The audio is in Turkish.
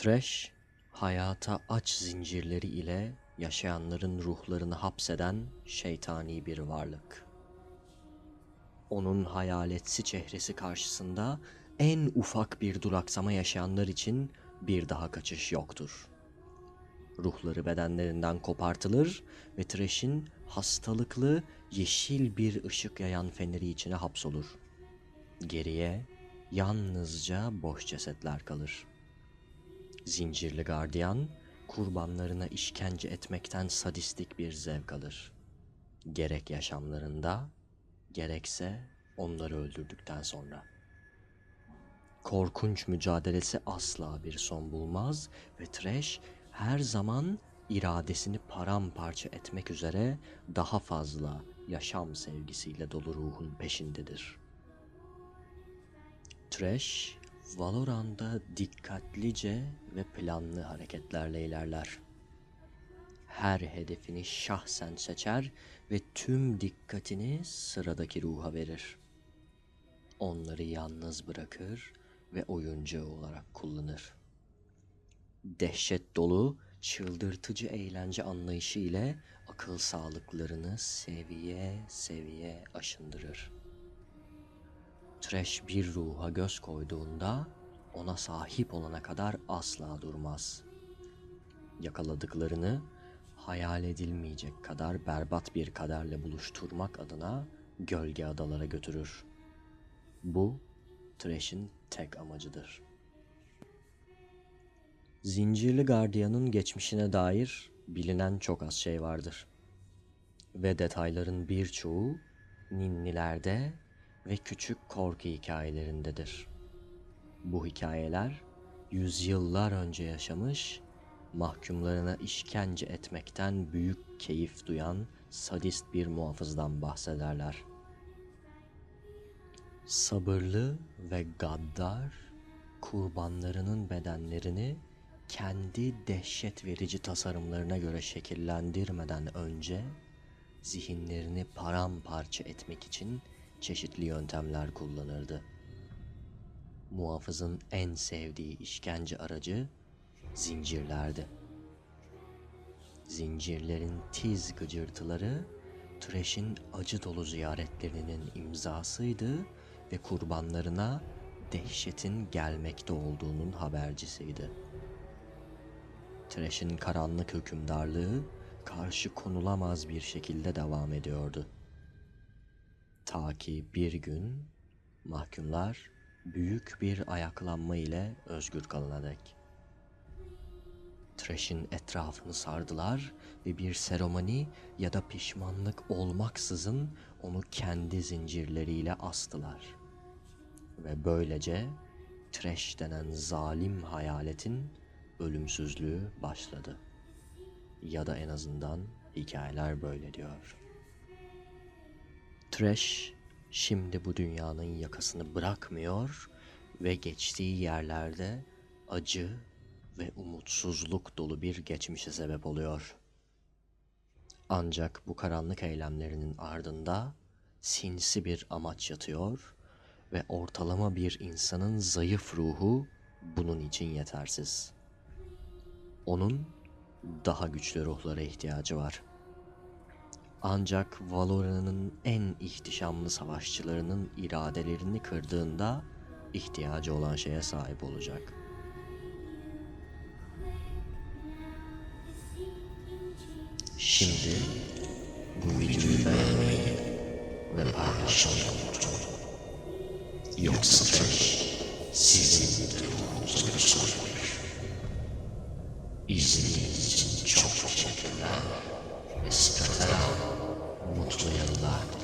Trash, hayata aç zincirleri ile yaşayanların ruhlarını hapseden şeytani bir varlık. Onun hayaletsi çehresi karşısında en ufak bir duraksama yaşayanlar için bir daha kaçış yoktur. Ruhları bedenlerinden kopartılır ve Trash'in hastalıklı yeşil bir ışık yayan feneri içine hapsolur. Geriye yalnızca boş cesetler kalır. Zincirli gardiyan, kurbanlarına işkence etmekten sadistik bir zevk alır. Gerek yaşamlarında, gerekse onları öldürdükten sonra. Korkunç mücadelesi asla bir son bulmaz ve Trash her zaman iradesini paramparça etmek üzere daha fazla yaşam sevgisiyle dolu ruhun peşindedir. Trash, Valorant'da dikkatlice ve planlı hareketlerle ilerler. Her hedefini şahsen seçer ve tüm dikkatini sıradaki ruha verir. Onları yalnız bırakır ve oyuncu olarak kullanır. Dehşet dolu, çıldırtıcı eğlence anlayışı ile akıl sağlıklarını seviye seviye aşındırır. Trash bir ruha göz koyduğunda ona sahip olana kadar asla durmaz. Yakaladıklarını hayal edilmeyecek kadar berbat bir kaderle buluşturmak adına gölge adalara götürür. Bu Trash'in tek amacıdır. Zincirli gardiyanın geçmişine dair bilinen çok az şey vardır. Ve detayların birçoğu ninnilerde ve küçük korku hikayelerindedir. Bu hikayeler yüzyıllar önce yaşamış, mahkumlarına işkence etmekten büyük keyif duyan sadist bir muhafızdan bahsederler. Sabırlı ve gaddar, kurbanlarının bedenlerini kendi dehşet verici tasarımlarına göre şekillendirmeden önce zihinlerini paramparça etmek için çeşitli yöntemler kullanırdı. Muhafızın en sevdiği işkence aracı zincirlerdi. Zincirlerin tiz gıcırtıları Trash'in acı dolu ziyaretlerinin imzasıydı ve kurbanlarına dehşetin gelmekte olduğunun habercisiydi. Trash'in karanlık hükümdarlığı karşı konulamaz bir şekilde devam ediyordu. Ta ki bir gün mahkumlar büyük bir ayaklanma ile özgür kalana dek. Trash'in etrafını sardılar ve bir seremoni ya da pişmanlık olmaksızın onu kendi zincirleriyle astılar. Ve böylece Trash denen zalim hayaletin ölümsüzlüğü başladı. Ya da en azından hikayeler böyle diyor. Trash şimdi bu dünyanın yakasını bırakmıyor ve geçtiği yerlerde acı ve umutsuzluk dolu bir geçmişe sebep oluyor. Ancak bu karanlık eylemlerinin ardında sinsi bir amaç yatıyor ve ortalama bir insanın zayıf ruhu bunun için yetersiz. Onun daha güçlü ruhlara ihtiyacı var. Ancak Valora'nın en ihtişamlı savaşçılarının iradelerini kırdığında ihtiyacı olan şeye sahip olacak. Şimdi bu videoyu beğenmeyi ve paylaşmayı unutmayın. Yoksa Trash sizin ruhunuzu göstermek. İzlediğiniz için çok teşekkürler. Mesut Mutlu Yıllar.